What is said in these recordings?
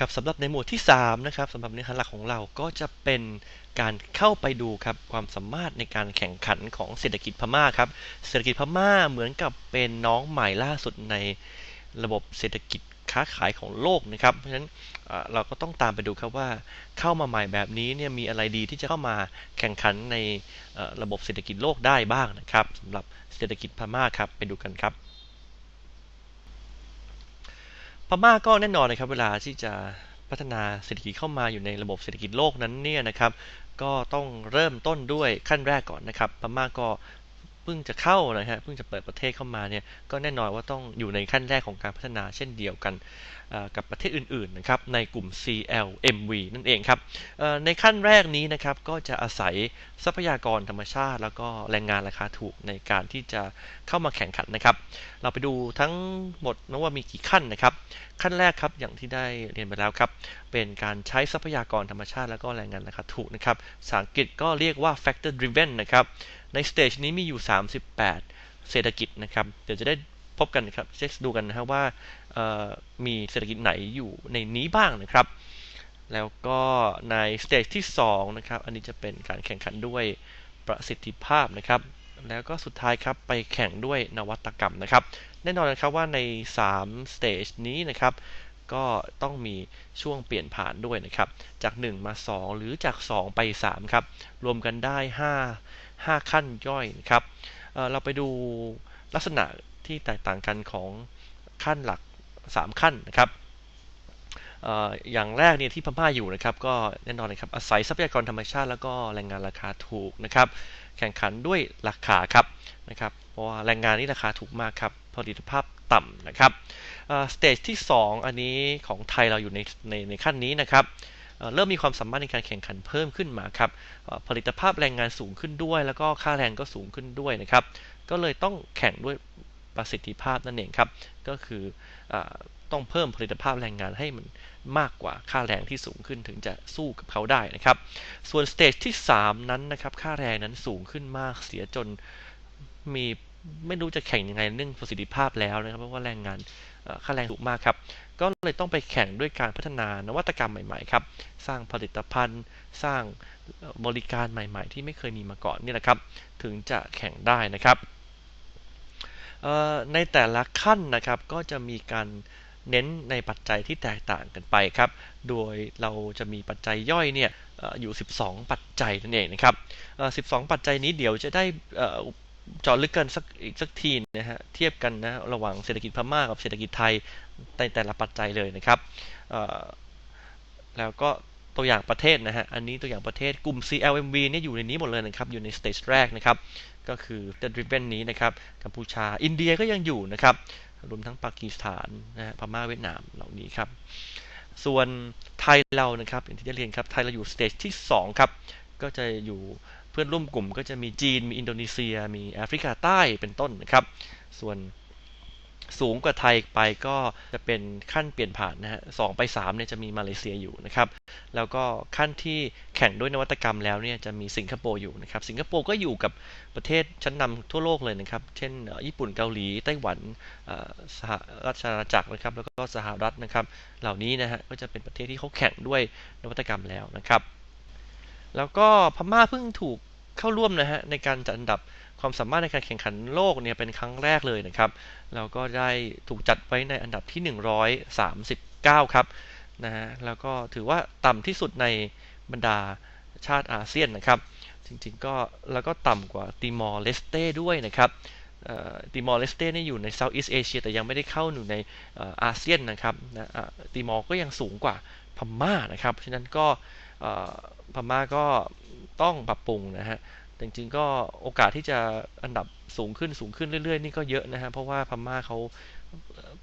ครับสำหรับในหมวดที่3นะครับสำหรับเนื้อหาหลักของเราก็จะเป็นการเข้าไปดูครับความสามารถในการแข่งขันของเศรษฐกิจพม่าครับเศรษฐกิจพม่าเหมือนกับเป็นน้องใหม่ล่าสุดในระบบเศรษฐกิจค้าขายของโลกนะครับ เพราะฉะนั้นเราก็ต้องตามไปดูครับว่าเข้ามาใหม่แบบนี้เนี่ยมีอะไรดีที่จะเข้ามาแข่งขันในระบบเศรษฐกิจโลกได้บ้างนะครับสำหรับเศรษฐกิจพม่าครับไปดูกันครับ พม่าก็แน่นอนนะครับเวลาที่จะพัฒนาเศรษฐกิจเข้ามาอยู่ในระบบเศรษฐกิจโลกนั้นเนี่ยนะครับก็ต้องเริ่มต้นด้วยขั้นแรกก่อนนะครับพม่าก็เพิ่งจะเข้านะฮะเพิ่งจะเปิดประเทศเข้ามาเนี่ยก็แน่นอนว่าต้องอยู่ในขั้นแรกของการพัฒนาเช่นเดียวกันกับประเทศอื่นๆนะครับในกลุ่ม CLMV นั่นเองครับในขั้นแรกนี้นะครับก็จะอาศัยทรัพยากรธรรมชาติ แล้วก็แรงงานราคาถูกในการที่จะเข้ามาแข่งขันนะครับ เราไปดูทั้งหมดนะว่ามีกี่ขั้นนะครับ ขั้นแรกครับอย่างที่ได้เรียนไปแล้วครับเป็นการใช้ทรัพยากรธรรมชาติ แล้วก็แรงงานราคาถูกนะครับภาษาอังกฤษก็เรียกว่า factor driven นะครับ ในสเตจนี้มีอยู่ 38 เศรษฐกิจนะครับ เดี๋ยวจะได้พบกันครับเช็คดูกันนะครับว่ามีเศรษฐกิจไหนอยู่ในนี้บ้างนะครับ แล้วก็ในสเตจที่2นะครับ อันนี้จะเป็นการแข่งขันด้วยประสิทธิภาพนะครับ แล้วก็สุดท้ายครับไปแข่งด้วยนวัตกรรมนะครับ แน่นอนนะครับว่าใน3สเตจนี้นะครับก็ต้องมีช่วงเปลี่ยนผ่านด้วยนะครับ จาก 1 มา 2 หรือจาก 2 ไป 3 ครับ รวมกันได้ 5 5 ขั้นย่อยนะครับเเราไปดูลักษณะที่แตกต่างกันของขั้นหลัก 3 ขั้นนะครับอย่างแรกเนี่ยที่พม่าอยู่นะครับก็แน่นอนนะครับอาศัยทรัพยากรธรรมชาติแล้วก็แรงงานราคาถูกนะครับ แข่งขันด้วยราคาครับนะครับเพราะว่าแรงงานนี่ราคาถูกมากครับผลิตภาพต่ำนะครับสเตจที่ 2 อันนี้ของไทยเราอยู่ในในในขั้นนี้นะครับ เริ่มมีความสามารถในการแข่งขันเพิ่มขึ้นมาครับผลิตภาพแรงงานสูงขึ้นด้วย แล้วก็ค่าแรงก็สูงขึ้นด้วยนะครับ ก็เลยต้องแข่งด้วยประสิทธิภาพนั่นเองครับ ก็คืออต้องเพิ่มผลิตภาพแรงงานให้มันมากกว่าค่าแรงที่สูงขึ้นถึงจะสู้กับเขาได้นะครับ ส่วนสเตจที่ 3 นั้นนะครับ ค่าแรงนั้นสูงขึ้นมากเสียจนมีไม่รู้จะแข่งยังไงเรื่องประสิทธิภาพแล้วนะครับเพราะว่าแรงงาน ค่าแรงสูงมากครับ ก็เลยต้องไปแข่งด้วยการพัฒนานวัตกรรมใหม่ ๆ ครับ สร้างผลิตภัณฑ์ สร้างบริการใหม่ ๆ ที่ไม่เคยมีมาก่อนนี่แหละครับ ถึงจะแข่งได้นะครับ ในแต่ละขั้นนะครับ ก็จะมีการเน้นในปัจจัยที่แตกต่างกันไปครับ โดยเราจะมีปัจจัยย่อยเนี่ยอยู่ 12 ปัจจัยนั่นเองนะครับ 12 ปัจจัยนี้เดี๋ยวจะได้ จอดลึกกันสักอีกสักทีนะฮะเทียบกันนะระหว่างเศรษฐกิจพม่ากับเศรษฐกิจไทยในแต่ละปัจจัยเลยนะครับแล้วก็ตัวอย่างประเทศนะฮะอันนี้ตัวอย่างประเทศกลุ่ม CLMV เนี่ยอยู่ในนี้หมดเลยนะครับอยู่ในสเตจแรกนะครับก็คือ The Driven นี้นะครับกัมพูชาอินเดียก็ยังอยู่นะครับรวมทั้งปากีสถานนะฮะพม่าเวียดนามเหล่านี้ครับส่วนไทยเรานะครับอย่างที่จะเรียนครับไทยเราอยู่สเตจที่2ครับก็จะอยู่ เพื่อนร่วมกลุ่มก็จะมีจีน มีอินโดนีเซีย มีแอฟริกาใต้เป็นต้นนะครับ ส่วนสูงกว่าไทยไปก็จะเป็นขั้นเปลี่ยนผ่านนะฮะสไป 3 เนี่ยจะมีมาเลเซียอยู่นะครับ แล้วก็ขั้นที่แข่งด้วยนวัตกรรมแล้วเนี่ยจะมีสิงคโปร์อยู่นะครับ สิงคโปร์ก็อยู่กับประเทศชั้นนำทั่วโลกเลยนะครับ เช่น ญี่ปุ่นเกาหลี ไต้หวันสหราชอาณาจักรนะครับ แล้วก็สหรัฐนะครับ เหล่านี้นะฮะก็จะเป็นประเทศที่เขาแข่งด้วยนวัตกรรมแล้วนะครับ แล้วก็พม่าเพิ่งถูกเข้าร่วมนะฮะในการจัดอันดับความสามารถในการแข่งขันโลกเนี่ยเป็นครั้งแรกเลยนะครับแล้วก็ได้ถูกจัดไว้ในอันดับที่ 139 ครับนะฮะแล้วก็ถือว่าต่ำที่สุดในบรรดาชาติอาเซียนนะครับ จริงๆก็แล้วก็ต่ำกว่าติมอร์เลสเต้ด้วยนะครับติมอร์เลสเต้นี่อยู่ในเซาท์อีสเอเชียแต่ยังไม่ได้เข้าอยู่ในอาเซียนนะครับนะติมอร์ก็ยังสูงกว่าพม่านะครับฉะนั้นก็ พม่าก็ต้องปรับปรุงนะฮะจริงๆก็โอกาสที่จะอันดับสูงขึ้นสูงขึ้นเรื่อยๆ นี่ก็เยอะนะฮะเพราะว่าพม่าเขา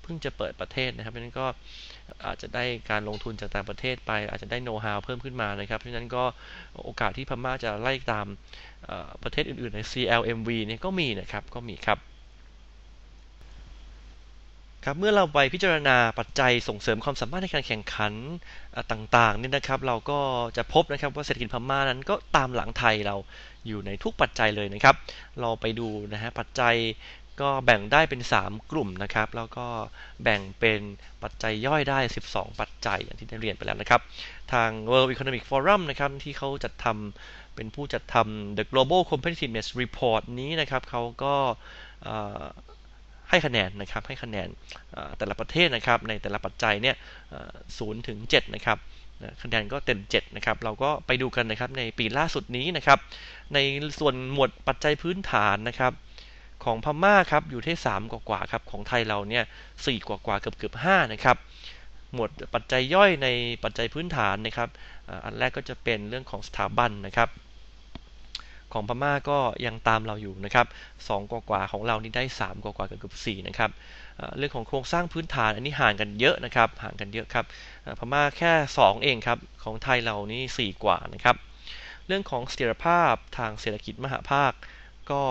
เพิ่งจะเปิดประเทศนะครับเพราะนั้นก็อาจจะได้การลงทุนจากต่างประเทศไป อาจจะได้โน้ตฮาวเพิ่มขึ้นมานะครับเพราะฉะนั้นก็โอกาสที่พม่าจะไล่ตามประเทศอื่นๆใน CLMV เนี่ยก็มีนะครับก็มีครับ ครับเมื่อเราไปพิจารณาปัจจัยส่งเสริมความสามารถในการแข่งขันต่างๆนี่นะครับ เราก็จะพบนะครับว่าเศรษฐกิจพม่านั้นก็ตามหลังไทยเราอยู่ในทุกปัจจัยเลยนะครับ เราไปดูนะฮะปัจจัยก็แบ่งได้เป็น 3 กลุ่มนะครับ แล้วก็แบ่งเป็นปัจจัยย่อยได้ 12 ปัจจัยอย่างที่ได้เรียนไปแล้วนะครับ ทาง World Economic Forum นะครับที่เขาจัดทำเป็นผู้จัดทำ The Global Competitiveness Report นี้นะครับเขาก็ ให้คะแนนนะครับให้คะแนนแต่ละประเทศนะครับในแต่ละปัจจัยเนี่ยศูนย์ถึง7นะครับคะแนนก็เต็ม7นะครับเราก็ไปดูกันนะครับในปีล่าสุดนี้นะครับในส่วนหมวดปัจจัยพื้นฐานนะครับของพม่าครับอยู่ที่ 3 กว่ากว่าครับของไทยเราเนี่ย4กว่ากว่าเกือบเกือบ5นะครับหมวดปัจจัยย่อยในปัจจัยพื้นฐานนะครับอันแรกก็จะเป็นเรื่องของสถาบันนะครับ ของพม่าก็ยังตามเราอยู่นะครับ2กว่ากว่าของเรานี่ได้ 3 กว่ากว่าเกือบเกือบ4นะครับเรื่องของโครงสร้างพื้นฐานอันนี้ห่างกันเยอะนะครับห่างกันเยอะครับพม่าแค่ 2 เองครับของไทยเรานี่ 4 กว่านะครับ เรื่องของเสถียรภาพทางเศรษฐกิจมหาภาค ก็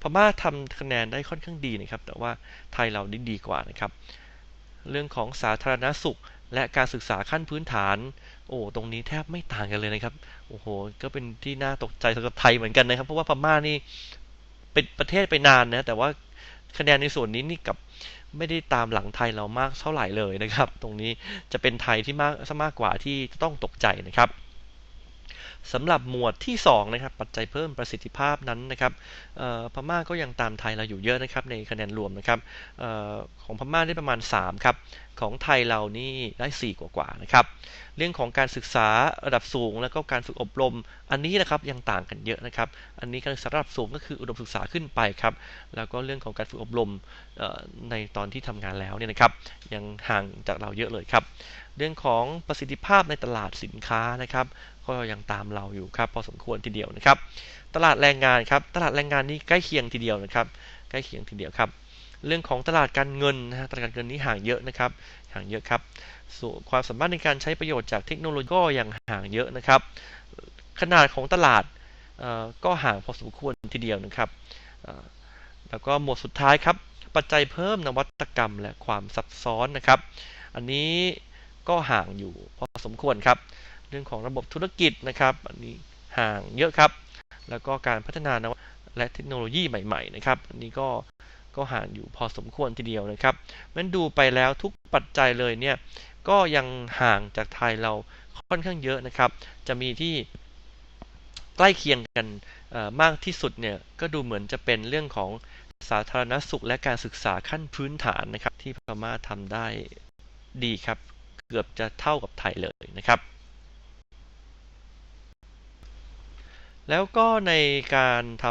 พม่าทำคะแนนได้ค่อนข้างดีนะครับ แต่ว่าไทยเราดีดีกว่านะครับ เรื่องของสาธารณสุขและการศึกษาขั้นพื้นฐาน โอ้ตรงนี้แทบไม่ต่างกันเลยนะครับ โอ้โห ก็เป็นที่น่าตกใจสำหรับไทยเหมือนกันนะครับ เพราะว่าพม่านี่เป็นประเทศไปนานนะ แต่ว่าคะแนนในส่วนนี้นี่กับไม่ได้ตามหลังไทยเรามากเท่าไหร่เลยนะครับ ตรงนี้จะเป็นไทยที่มากซะมากกว่าที่ต้องตกใจนะครับ สำหรับหมวดที่2นะครับปัจจัยเพิ่มประสิทธิภาพนั้นนะครับพม่าก็ยังตามไทยเราอยู่เยอะนะครับในคะแนนรวมนะครับออของพม่าได้ประมาณ3ครับของไทยเรานี่ได้ 4 กว่าๆนะครับเรื่องของการศึกษาระดับสูง แล้วก็การฝึกอบรม อันนี้นะครับยังต่างกันเยอะนะครับ อันนี้การศึกษาระดับสูงก็คืออุดมศึกษาขึ้นไปครับแล้วก็เรื่องของการฝึกอบรมในตอนที่ทำงานแล้วเนี่ยนะครับยังห่างจากเราเยอะเลยครับ เรื่องของประสิทธิภาพในตลาดสินค้านะครับ ก็ยังตามเราอยู่ครับพอสมควรทีเดียวนะครับ ตลาดแรงงานครับตลาดแรงงานนี้ใกล้เคียงทีเดียวนะครับ ใกล้เคียงทีเดียวครับ เรื่องของตลาดการเงินนะฮะตลาดการเงินนี้ห่างเยอะนะครับ ห่างเยอะครับส่วนความสามารถในการใช้ประโยชน์จากเทคโนโลยีก็ยังห่างเยอะนะครับ ขนาดของตลาดก็ห่างพอสมควรทีเดียวนะครับแล้วก็หมวดสุดท้ายครับ ปัจจัยเพิ่มนวัตกรรมและความซับซ้อนนะครับ อันนี้ ก็ห่างอยู่พอสมควรครับ เรื่องของระบบธุรกิจนะครับ อันนี้ห่างเยอะครับ แล้วก็การพัฒนานวัตและเทคโนโลยีใหม่ๆนะครับ อันนี้ก็ก็ห่างอยู่พอสมควรทีเดียวนะครับมันดูไปแล้วทุกปัจจัยเลยเนี่ยก็ยังห่างจากไทยเราค่อนข้างเยอะนะครับ จะมีที่ใกล้เคียงกันมากที่สุดเนี่ยก็ดูเหมือนจะเป็นเรื่องของสาธารณสุขและการศึกษาขั้นพื้นฐานนะครับ ที่พม่าทำได้ดีครับ เกือบจะเท่ากับไทยเลยนะครับ แล้วก็ในการท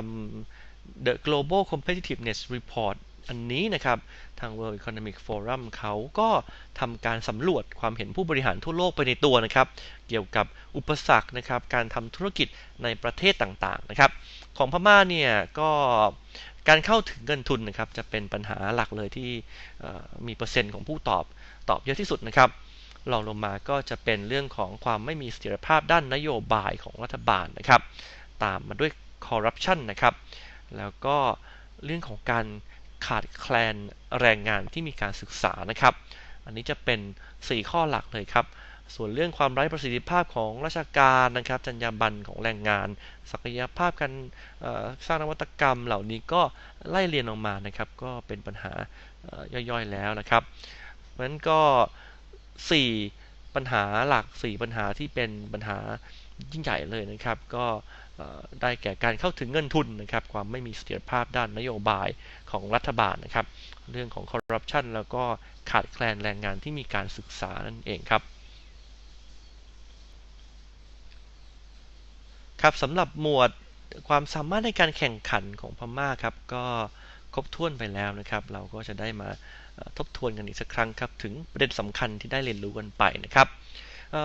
ำ The Global Competitiveness Report อันนี้นะครับ ทาง World Economic Forum เขาก็ทำการสำรวจความเห็นผู้บริหารทั่วโลกไปในตัวนะครับ เกี่ยวกับอุปสรรคนะครับ การทำธุรกิจในประเทศต่างๆนะครับ ของพม่าเนี่ยก็การเข้าถึงเงินทุนนะครับ จะเป็นปัญหาหลักเลยที่มีเปอร์เซ็นต์ของผู้ตอบตอบเยอะที่สุดนะครับ รองลงมาก็จะเป็นเรื่องของความไม่มีเสถียรภาพด้านนโยบายของรัฐบาลนะครับ ตามมาด้วยคอร์รัปชันนะครับ แล้วก็เรื่องของการขาดแคลนแรงงานที่มีการศึกษานะครับ อันนี้จะเป็น 4 ข้อหลักเลยครับ ส่วนเรื่องความไร้ประสิทธิภาพของราชการนะครับ จรรยาบรรณของแรงงาน ศักยภาพการสร้างนวัตกรรมเหล่านี้ก็ไล่เรียนออกมานะครับ ก็เป็นปัญหาย่อยๆแล้วนะครับเพราะฉะนั้นก็ 4 ปัญหาหลัก 4 ปัญหาที่เป็นปัญหายิ่งใหญ่เลยนะครับ ก็ได้แก่การเข้าถึงเงินทุนนะครับ ความไม่มีเสถียรภาพด้านนโยบายของรัฐบาลนะครับ เรื่องของคอร์รัปชันแล้วก็ขาดแคลนแรงงานที่มีการศึกษานั่นเองครับครับสำหรับหมวดความสามารถในการแข่งขันของพม่าครับ ก็ครบถ้วนไปแล้วนะครับ เราก็จะได้มา ทบทวนกันอีกสักครั้งครับถึงประเด็นสำคัญที่ได้เรียนรู้กันไปนะครับ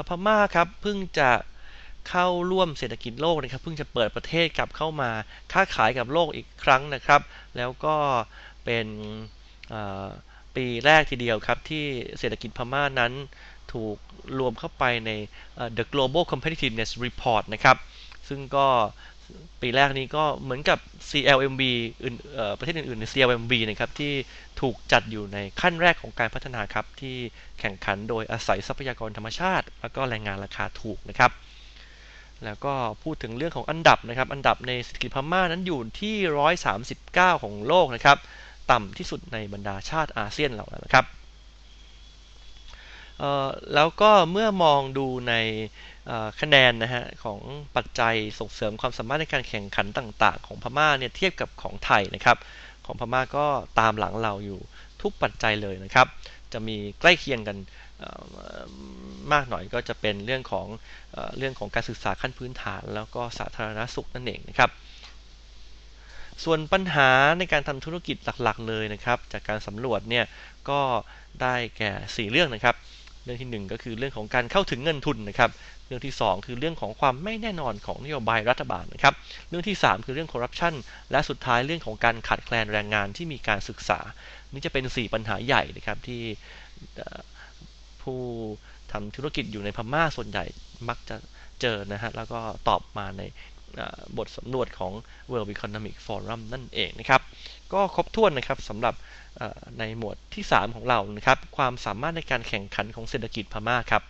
พม่าครับเพิ่งจะเข้าร่วมเศรษฐกิจโลกนะครับเพิ่งจะเปิดประเทศกลับเข้ามาค้าขายกับโลกอีกครั้งนะครับ แล้วก็เป็นปีแรกทีเดียวครับที่เศรษฐกิจพม่านั้นถูกรวมเข้าไปใน The Global Competitiveness Report นะครับซึ่งก็ ปีแรกนี้ก็เหมือนกับ CLMV อื่นประเทศอื่นๆใน CLMV นะครับที่ถูกจัดอยู่ในขั้นแรกของการพัฒนาครับ ที่แข่งขันโดยอาศัยทรัพยากรธรรมชาติ แล้วก็แรงงานราคาถูกนะครับ แล้วก็พูดถึงเรื่องของอันดับนะครับ อันดับในเศรษฐกิจพม่านั้นอยู่ที่ 139 ของโลกนะครับ ต่ำที่สุดในบรรดาชาติอาเซียนเราแล้วนะครับแล้วก็เมื่อมองดูใน คะแนนนะฮะของปัจจัยส่งเสริมความสามารถในการแข่งขันต่างๆ ของพม่าเนี่ยเทียบกับของไทยนะครับ ของพม่าก็ตามหลังเราอยู่ทุกปัจจัยเลยนะครับ จะมีใกล้เคียงกันมากหน่อยก็จะเป็นเรื่องของเรื่องของการศึกษาขั้นพื้นฐาน แล้วก็สาธารณสุขนั่นเองนะครับ ส่วนปัญหาในการทำธุรกิจหลักๆ เลยนะครับ จากการสำรวจเนี่ยก็ได้แก่ 4 เรื่องนะครับ เรื่องที่ 1 ก็คือเรื่องของการเข้าถึงเงินทุนนะครับ เรื่องที่ 2 คือเรื่องของความไม่แน่นอนของนโยบายรัฐบาลนะครับ เรื่องที่ 3 คือเรื่องคอร์รัปชันและสุดท้ายเรื่องของการขาดแคลนแรงงานที่มีการศึกษา นี่จะเป็น 4 ปัญหาใหญ่นะครับที่ผู้ทำธุรกิจอยู่ในพม่าส่วนใหญ่มักจะเจอนะฮะแล้วก็ตอบมาใน บทสำรวจของ World Economic Forum นั่นเองนะครับ ก็ครบถ้วนนะครับสำหรับในหมวดที่ 3 ของเรานะครับ ความสามารถในการแข่งขันของเศรษฐกิจพม่าครับ